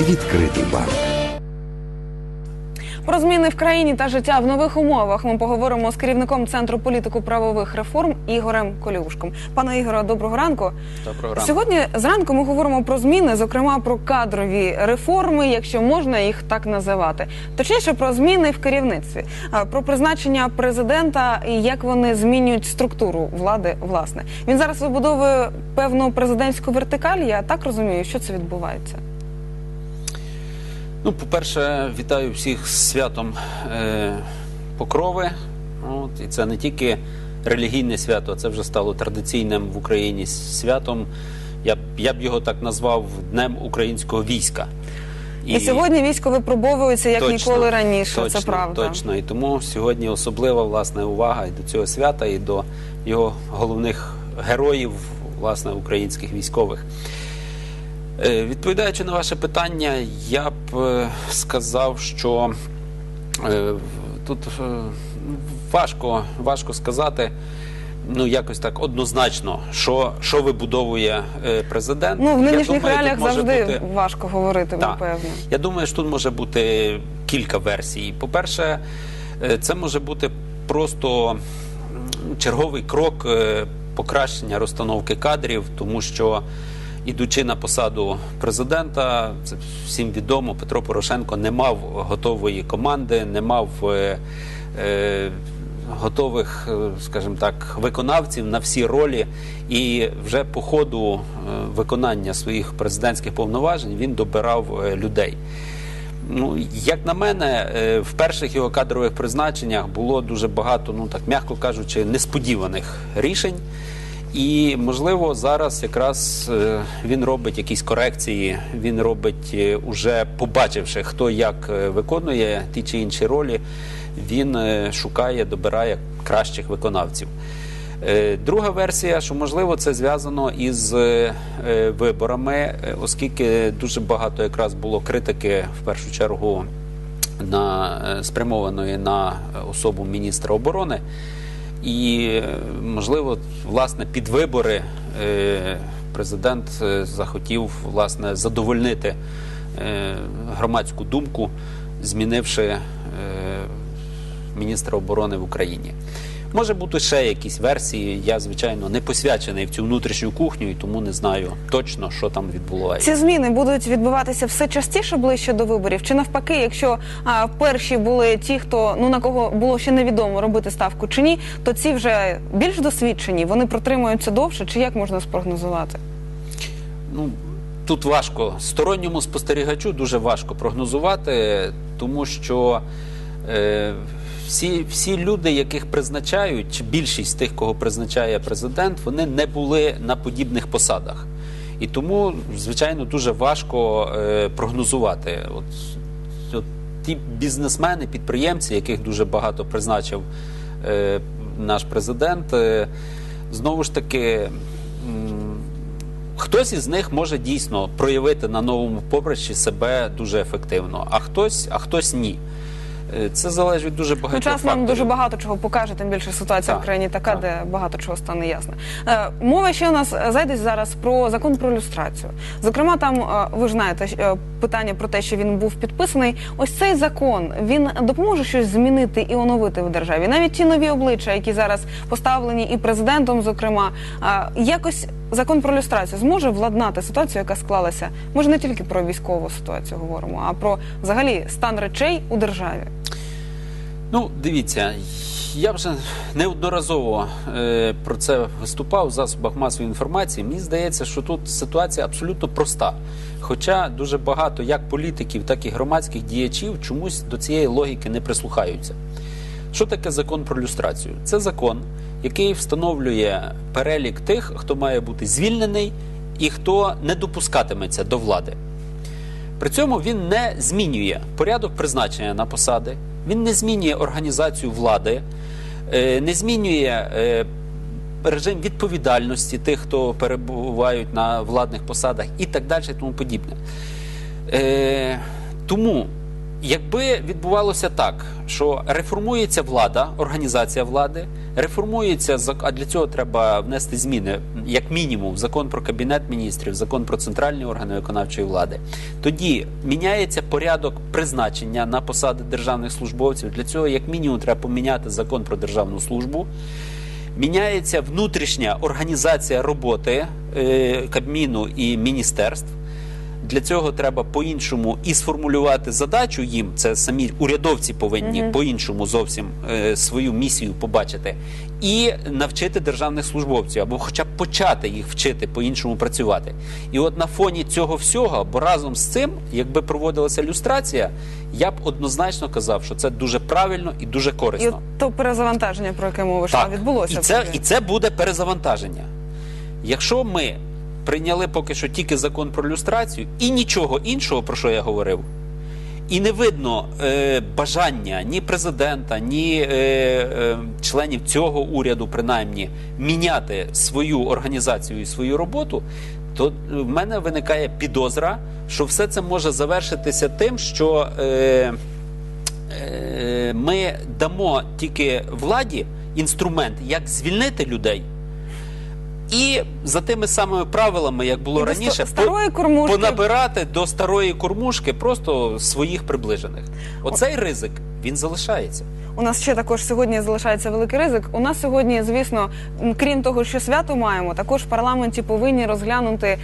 Відкритий банк. Про зміни в країні та життя в нових умовах ми поговоримо з керівником центру політику правових реформ Ігорем Колюшком. Пане Ігоре, доброго ранку. Доброго ранку. Сьогодні зранку ми говоримо про зміни, зокрема про кадрові реформи, якщо можна їх так називати. Точніше про зміни в керівництві, про призначення президента і як вони змінюють структуру влади. Власне, він зараз вибудовує певну президентську вертикаль. Я так розумію, що це відбувається. Ну, по-перше, вітаю всіх з святом е, Покрови. От, і це не тільки релігійне свято, це вже стало традиційним в Україні святом. Я б, я б його так назвав Днем українського війська. І, сьогодні військо випробовується як Точно, ніколи раніше. Точно, це правда. Точно. І тому сьогодні особлива власне увага і до цього свята, і до його головних героїв, власне, українських військових. Е, Відповідаючи на ваше питання, я б е, сказав, що е, тут е, важко, важко сказати. Ну, якось так однозначно, що, що вибудовує президент. Ну в нинішніх думаю, реаліях завжди бути- важко говорити, Так. напевно. я думаю, що тут може бути кілька версій. По-перше, е, це може бути просто черговий крок покращення розстановки кадрів, тому що. Ідучи на посаду президента, всім відомо, Петро Порошенко не мав готової команди, не мав е, е, готових, е, скажімо так, виконавців на всі ролі. І вже по ходу е, виконання своїх президентських повноважень він добирав людей. Ну, як на мене, в перших його кадрових призначеннях було дуже багато, ну так м'яко кажучи, несподіваних рішень. І можливо зараз якраз е, він робить якісь корекції. Він робить, е, уже побачивши, хто як е, виконує ті чи інші ролі, він шукає, добирає кращих виконавців. Друга версія, що можливо це зв'язано із виборами, оскільки дуже багато якраз було критики в першу чергу на спрямованої на особу міністра оборони. І можливо, власне, під вибори е, президент е, захотів власне задовольнити е, громадську думку, змінивши міністра оборони в Україні. Може бути ще якісь версії. Я, звичайно, не посвячений в цю внутрішню кухню і тому не знаю точно, що там відбувається. Ці зміни будуть відбуватися все частіше ближче до виборів, чи навпаки, якщо а, перші були ті, хто ну на кого було ще невідомо робити ставку чи ні, то ці вже більш досвідчені, вони протримуються довше, чи як можна спрогнозувати? Ну тут важко сторонньому спостерігачу дуже важко прогнозувати, тому що е, всі, всі люди, яких призначають, чи більшість тих, кого призначає президент, вони не були на подібних посадах. І тому, звичайно, дуже важко е, прогнозувати. От, от ті бізнесмени, підприємці, яких дуже багато призначив е, наш президент, е, знову ж таки. Хтось із них може дійсно проявити на новому поприщі себе дуже ефективно, а хтось, а хтось ні. Е, Це залежить від дуже Ну, багатьох час нам дуже багато чого покаже, тим більше ситуація Так, в країні така, так. де багато чого стане ясно. Е, мова ще у нас зайде зараз про закон про люстрацію. Зокрема, там е, ви ж знаєте питання про те, що він був підписаний. Ось цей закон він допоможе щось змінити і оновити в державі. Навіть ті нові обличчя, які зараз поставлені і президентом, зокрема, якось закон про люстрацію зможе владнати ситуацію, яка склалася. Ми ж не тільки про військову ситуацію говоримо, а про взагалі стан речей у державі. Ну, дивіться, я вже неодноразово е, про це виступав в засобах масової інформації. Мені здається, що тут ситуація абсолютно проста. Хоча дуже багато як політиків, так і громадських діячів чомусь до цієї логіки не прислухаються. Що таке закон про люстрацію? Це закон, який встановлює перелік тих, хто має бути звільнений і хто не допускатиметься до влади. При цьому він не змінює порядок призначення на посади, він не змінює організацію влади, е, не змінює е, режим відповідальності тих, хто перебувають на владних посадах, і так далі, і тому подібне. Е, Тому якби відбувалося так, що реформується влада, організація влади, реформується а для цього треба внести зміни, як мінімум, в закон про кабінет міністрів, закон про центральні органи виконавчої влади. Тоді міняється порядок призначення на посади державних службовців. Для цього, як мінімум, треба поміняти закон про державну службу. Міняється внутрішня організація роботи е, Кабміну і міністерств. Для цього треба по-іншому і сформулювати задачу їм. Це самі урядовці повинні по-іншому зовсім е, свою місію побачити, і навчити державних службовців, або хоча б почати їх вчити по-іншому працювати. І от на фоні цього всього, бо разом з цим, якби проводилася люстрація, я б однозначно казав, що це дуже правильно і дуже І корисно. от то перезавантаження, про яке мова йшла, відбулося. І це, і це буде перезавантаження. Якщо ми прийняли поки що тільки закон про люстрацію і нічого іншого, про що я говорив, і не видно е, бажання ні президента, ні е, е, членів цього уряду, принаймні, міняти свою організацію і свою роботу, то в мене виникає підозра, що все це може завершитися тим, що. Е, е, ми дамо тільки владі інструмент, як звільнити людей. І за тими самими правилами, як було І до раніше, ста- старої кормушки. понабирати до старої кормушки просто своїх приближених. Оцей ризик він залишається. У нас ще також сьогодні залишається великий ризик. У нас сьогодні, звісно, крім того, що свято маємо, також в парламенті повинні розглянути е,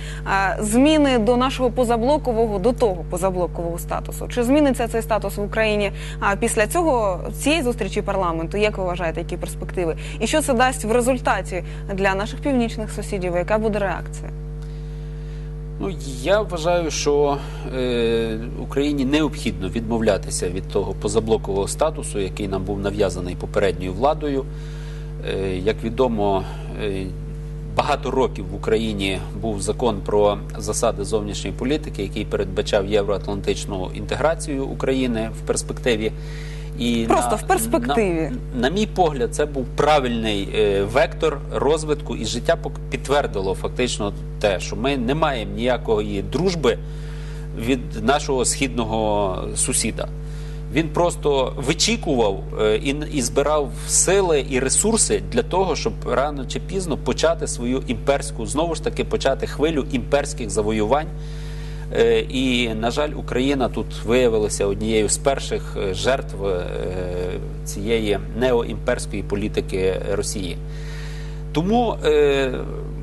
зміни до нашого позаблокового до того позаблокового статусу. Чи зміниться цей статус в Україні а, після цього цієї зустрічі парламенту? Як ви вважаєте, які перспективи? І що це дасть в результаті для наших північних сусідів? Яка буде реакція? Ну я вважаю, що е, Україні необхідно відмовлятися від того позаблокового статусу, який нам був нав'язаний попередньою владою. Е, як відомо, е, багато років в Україні був закон про засади зовнішньої політики, який передбачав євроатлантичну інтеграцію України в перспективі. І Просто в перспективі. На, на мій погляд, це був правильний е, вектор розвитку, і життя підтвердило фактично те, що ми не маємо ніякої дружби від нашого східного сусіда. Він просто вичікував е, і, і збирав сили і ресурси для того, щоб рано чи пізно почати свою імперську, знову ж таки, почати хвилю імперських завоювань. Е, І, на жаль, Україна тут виявилася однією з перших е, жертв е, цієї неоімперської політики Росії. Тому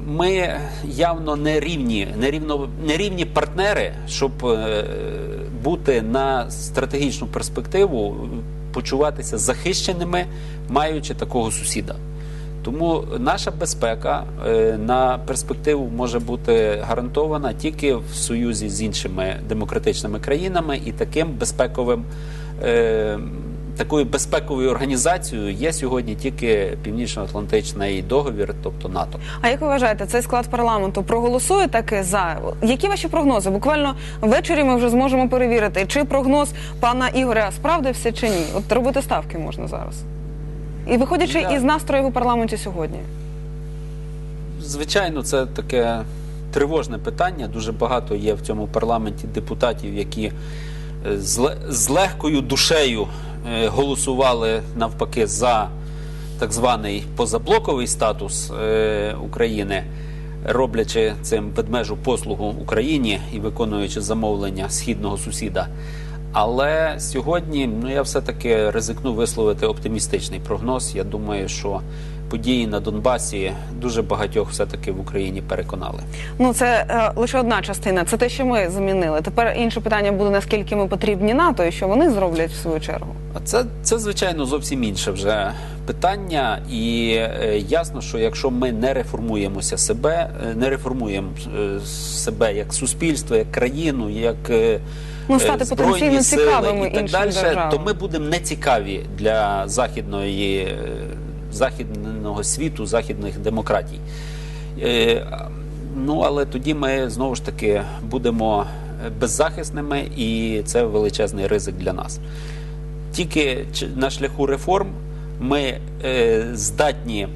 ми явно не рівні, не, рівно, не рівні партнери, щоб бути на стратегічну перспективу, почуватися захищеними, маючи такого сусіда. Тому наша безпека е, на перспективу може бути гарантована тільки в союзі з іншими демократичними країнами і таким безпековим. Е, Такою безпековою організацією є сьогодні тільки Північно-Атлантичний договір, тобто НАТО. А як ви вважаєте, цей склад парламенту проголосує таки за? Які ваші прогнози? Буквально ввечері ми вже зможемо перевірити, чи прогноз пана Ігоря справдився чи ні. От робити ставки можна зараз. І виходячи Я- із настроїв у парламенті сьогодні. Звичайно, це таке тривожне питання. Дуже багато є в цьому парламенті депутатів, які е, з, ле- з легкою душею е, голосували навпаки за так званий позаблоковий статус е, України, роблячи цим ведмежу послугу Україні і виконуючи замовлення східного сусіда. Але сьогодні ну я все-таки ризикну висловити оптимістичний прогноз. Я думаю, що події на Донбасі дуже багатьох все-таки в Україні переконали. Ну це е, лише одна частина. Це те, що ми змінили. Тепер інше питання буде наскільки ми потрібні НАТО і що вони зроблять в свою чергу. А це, це звичайно зовсім інше вже питання, і е, ясно, що якщо ми не реформуємося себе, е, не реформуємо е, себе як суспільство, як країну, як е, Ну, стати е, збройні потенційно цікавими і так далі, державам. то ми будемо нецікаві для західної е, західного світу, західних демократій. Е, Ну але тоді ми знову ж таки будемо беззахисними, і це величезний ризик для нас. Тільки на шляху реформ ми е, здатні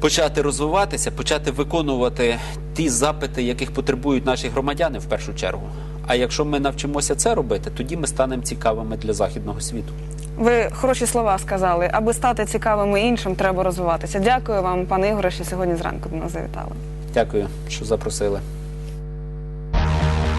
почати розвиватися, почати виконувати ті запити, яких потребують наші громадяни в першу чергу. А якщо ми навчимося це робити, тоді ми станемо цікавими для західного світу. Ви хороші слова сказали. Аби стати цікавими іншим, треба розвиватися. Дякую вам, пане Ігоре, що сьогодні зранку до нас завітали. Дякую, що запросили.